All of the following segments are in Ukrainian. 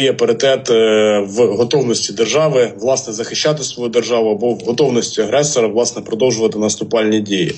Є паритет е, в готовності держави власне захищати свою державу або в готовності агресора власне продовжувати наступальні дії.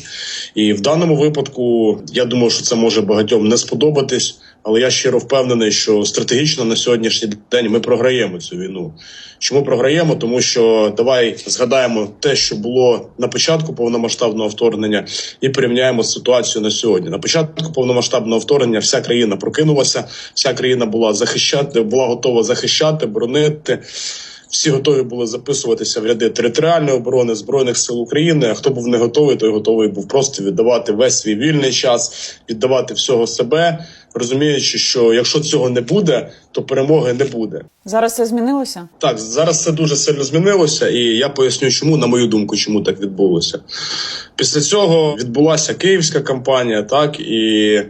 І в даному випадку я думаю, що це може багатьом не сподобатись, але я щиро впевнений, що стратегічно на сьогоднішній день ми програємо цю війну. Чому програємо? Тому що давай згадаємо те, що було на початку повномасштабного вторгнення, і порівняємо з ситуацією на сьогодні. На початку повномасштабного вторгнення вся країна прокинулася, вся країна була захищати, була готова захищати, боронити. Всі готові були записуватися в ряди територіальної оборони збройних сил України. А хто був не готовий, той готовий був просто віддавати весь свій вільний час, віддавати всього себе, розуміючи, що якщо цього не буде, то перемоги не буде. Зараз це змінилося? Так, зараз це дуже сильно змінилося, і я поясню, чому, на мою думку, чому так відбулося. Після цього відбулася київська кампанія, так і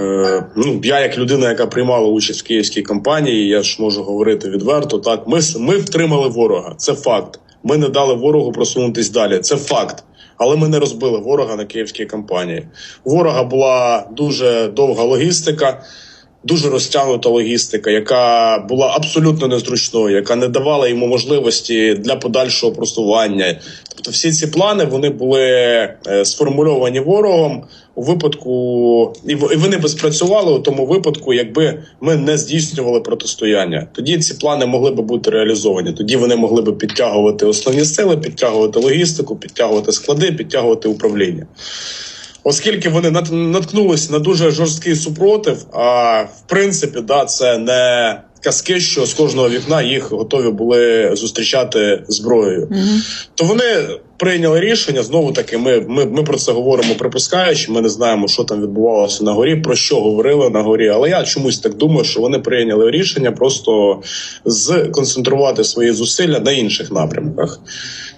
е, ну, я, як людина, яка приймала участь в київській кампанії, я ж можу говорити відверто. Так, ми, ми втримали ворога. Це факт. Ми не дали ворогу просунутись далі. Це факт. Але ми не розбили ворога на київській кампанії. У ворога була дуже довга логістика дуже розтягнута логістика, яка була абсолютно незручною, яка не давала йому можливості для подальшого просування. Тобто, всі ці плани вони були е, сформульовані ворогом у випадку, і вони би спрацювали у тому випадку, якби ми не здійснювали протистояння. Тоді ці плани могли би бути реалізовані. Тоді вони могли би підтягувати основні сили, підтягувати логістику, підтягувати склади, підтягувати управління. Оскільки вони наткнулися на дуже жорсткий супротив, а в принципі, да, це не казки, що з кожного вікна їх готові були зустрічати зброєю. То вони прийняли рішення. Знову таки, ми, ми, ми про це говоримо припускаючи. Ми не знаємо, що там відбувалося на горі, про що говорили на горі. Але я чомусь так думаю, що вони прийняли рішення просто сконцентрувати свої зусилля на інших напрямках.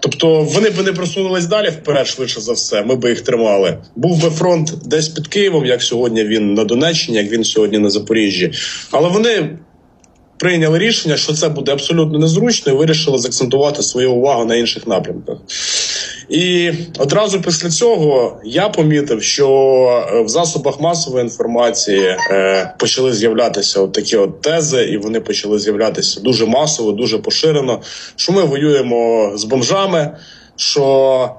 Тобто вони б не просунулись далі вперед, швидше за все. Ми би їх тримали. Був би фронт десь під Києвом, як сьогодні він на Донеччині, як він сьогодні на Запоріжжі. Але вони прийняли рішення, що це буде абсолютно незручно, і вирішили закцентувати свою увагу на інших напрямках. І одразу після цього я помітив, що е, в засобах масової інформації е, почали з'являтися от такі от тези, і вони почали з'являтися дуже масово, дуже поширено. Що ми воюємо з бомжами, що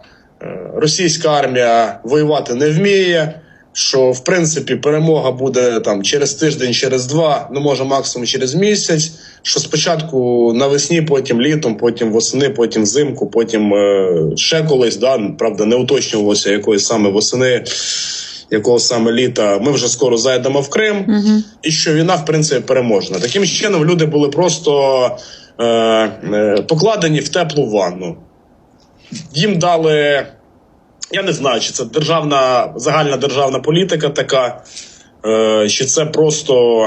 е, російська армія воювати не вміє. Що в принципі перемога буде там через тиждень, через два, ну може максимум через місяць. Що спочатку навесні, потім літом, потім восени, потім взимку, потім е, ще колись, да правда, не уточнювалося якої саме восени, якого саме літа. Ми вже скоро зайдемо в Крим, Угу. і що війна в принципі переможна. Таким чином люди були просто е, е, покладені в теплу ванну. Їм дали. Я не знаю, чи це державна загальна державна політика така, е, чи це просто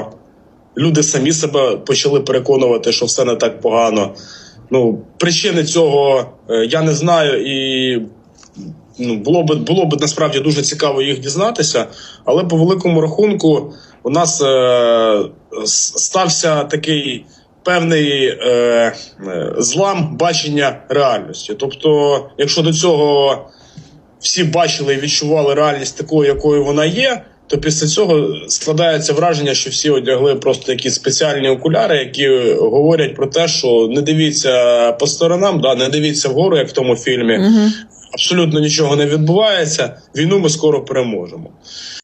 люди самі себе почали переконувати, що все не так погано. Ну, причини цього е, я не знаю, і ну, було б було б насправді дуже цікаво їх дізнатися. Але по великому рахунку у нас е, стався такий певний е, е, злам бачення реальності. Тобто, якщо до цього всі бачили і відчували реальність такою, якою вона є. То після цього складається враження, що всі одягли просто якісь спеціальні окуляри, які говорять про те, що не дивіться по сторонам, да не дивіться вгору, як в тому фільмі. Угу. Абсолютно нічого не відбувається. Війну ми скоро переможемо.